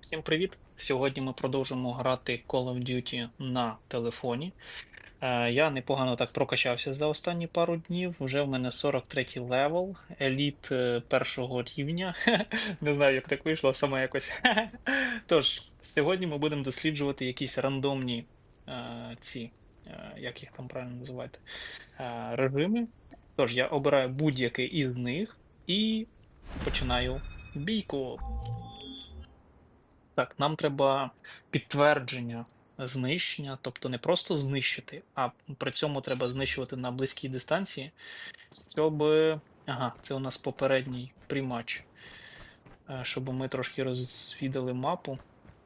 Всім привіт! Сьогодні ми продовжимо грати Call of Duty на телефоні. Е, я непогано так прокачався за останні пару днів. Вже в мене 43 левел, еліт е, першого рівня. Не знаю, як так вийшло, саме якось. Тож, сьогодні ми будемо досліджувати якісь рандомні е, ці, як їх там правильно називати, режими. Тож, я обираю будь-який із них і починаю бійку. Так, нам треба підтвердження знищення, тобто не просто знищити, а при цьому треба знищувати на близькій дистанції, щоб. Ага, це у нас попередній приймач. Е, Щоб ми трошки розвідали мапу,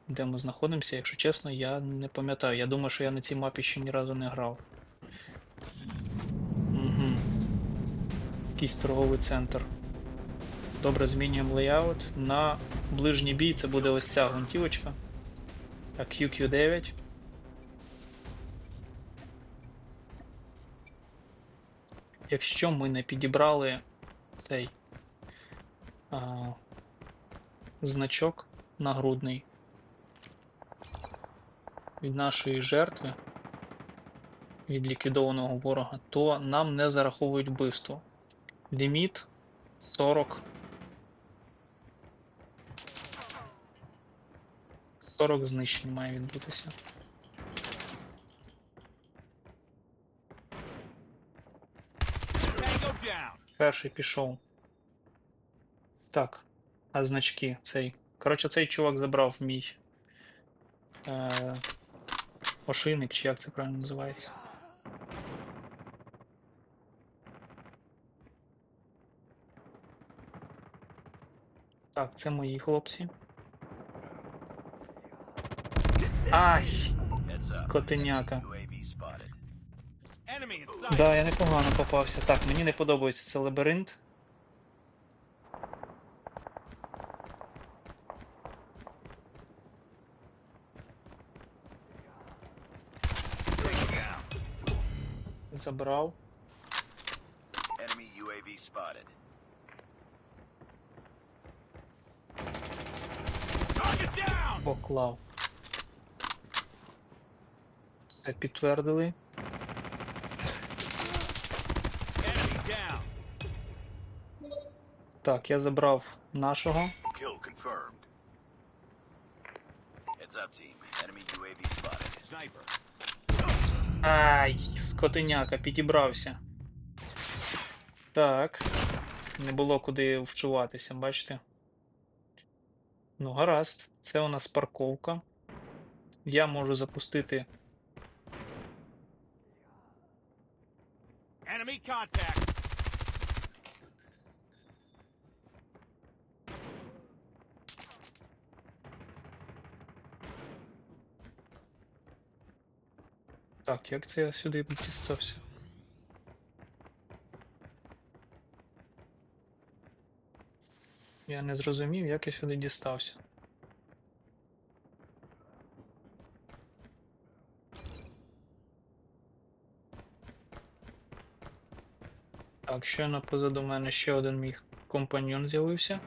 де ми знаходимося. Якщо чесно, я не пам'ятаю. Я думаю, що я на цій мапі ще ні разу не грав. Угу. Якийсь торговий центр. Добре, змінюємо лейаут. На ближній бій це буде ось ця гвинтівочка. Так, QQ9. Якщо ми не підібрали цей а, значок нагрудний від нашої жертви, від ліквідованого ворога, то нам не зараховують вбивство. Ліміт 40 40 знищень має відбутися. Перший пішов. Так. А значки цей. Коротше, цей чувак забрав мій. Е, ошийник, чи як це правильно називається. Так, це мої хлопці. Ай! Скотиняка. Да, я непогано попався. Так, мені не подобається це лабіринт. Забрав. Enemy UAV spotted. Поклав. Все підтвердили. Так, я забрав нашого. Kill confirmed. Heads up, team. Enemy UAV spotted. Sniper. Ай, скотиняка, підібрався. Так. Не було куди вчуватися, бачите? Ну, гаразд. Це у нас парковка. Я можу запустити. Enemy contact. Так, як це я сюди дістався? Я не зрозумів, як я сюди дістався. Так, щойно позаду мене ще один мій компаньон з'явився.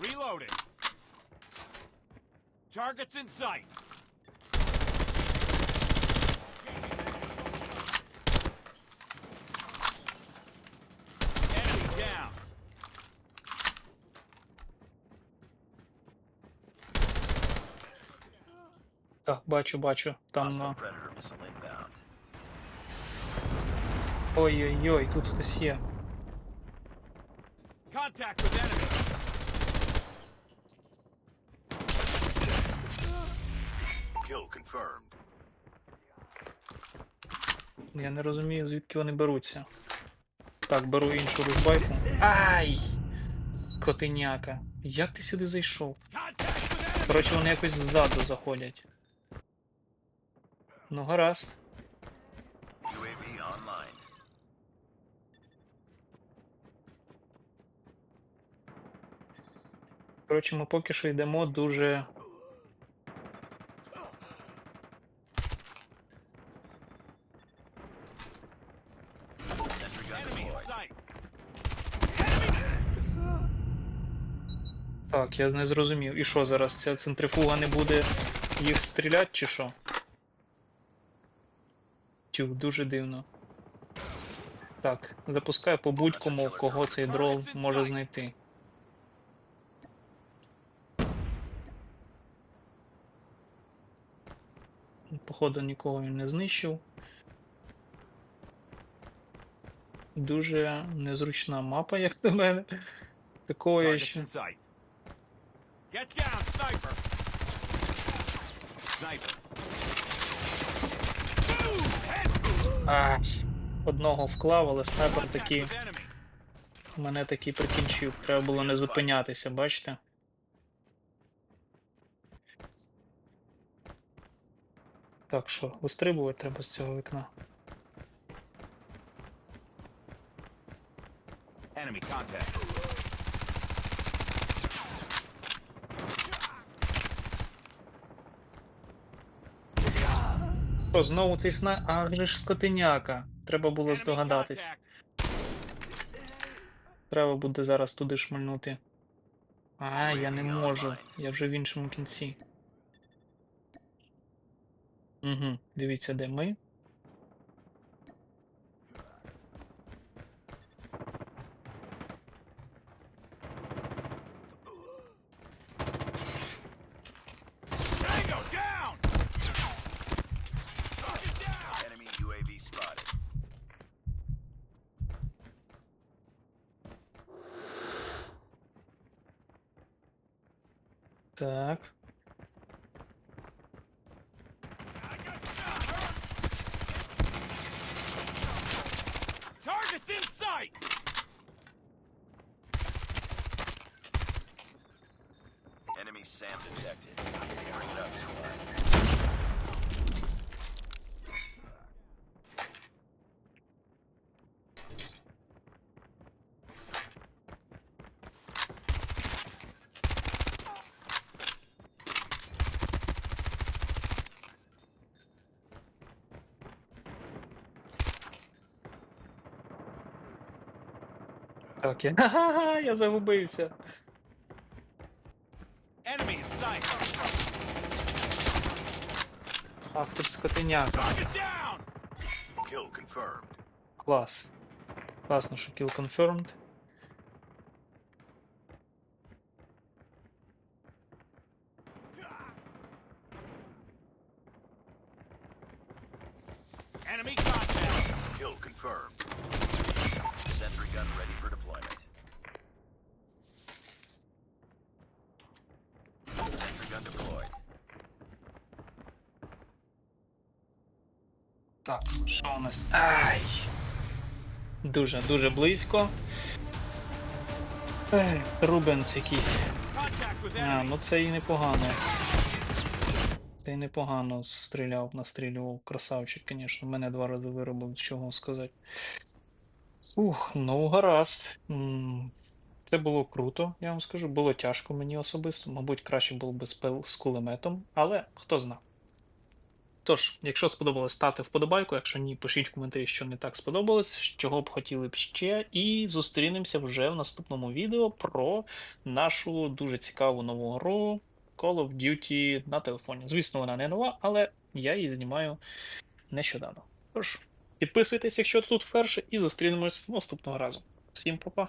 Reloading. Targets in sight. Enemy down. Так, бачу, бачу. Там. Hostile а, Predator missile inbound. Ой-ой-ой, тут хтось є. Contact with enemy. Я не розумію, звідки вони беруться. Так, беру іншу розбайку. Ай! Скотиняка. Як ти сюди зайшов? Коротше, вони якось ззаду заходять. Ну, гаразд. Коротше, ми поки що йдемо дуже Так, я не зрозумів. І що зараз? Ця центрифуга не буде їх стріляти, чи що? Тю, дуже дивно. Так, запускаю по будь-кому, кого цей дрон може знайти. Походу нікого він не знищив. Дуже незручна мапа, як на мене. Такого я ще. А, одного вклав, але снайпер такий мене такий прикінчив. Треба було не зупинятися, бачите? Так що, вистрибувати треба з цього вікна. Enemy contact. Що, знову цей сна. А же ж скотиняка. Треба було здогадатись. Треба буде зараз туди шмальнути. А, я не можу. Я вже в іншому кінці. Угу, дивіться, де ми. Так. I got shot. Targets in sight. Enemy SAM detected. Bring it up, squad. Я. Ха-ха-ха, я загубився. Ах, ти ж скотиняка. Клас. Класно, що kill confirmed. Enemy contact. Kill confirmed. Sentry gun ready for deployment. Sentry gun deployed. Так, що у нас? Ай! Дуже, дуже близько. Рубенс якийсь. А, ну це і непогано. Це і непогано стріляв, настрілював. Красавчик, звісно. Мене два рази виробив, чого сказати. Ух, ну гаразд. Це було круто, я вам скажу. Було тяжко мені особисто. Мабуть, краще було б з з кулеметом, але хто зна. Тож, якщо сподобалось, ставте вподобайку. Якщо ні, пишіть в коментарі, що не так сподобалось, чого б хотіли б ще. І зустрінемося вже в наступному відео про нашу дуже цікаву нову гру Call of Duty на телефоні. Звісно, вона не нова, але я її знімаю нещодавно. Тож, підписуйтесь, якщо тут вперше, і зустрінемось наступного разу. Всім па-па!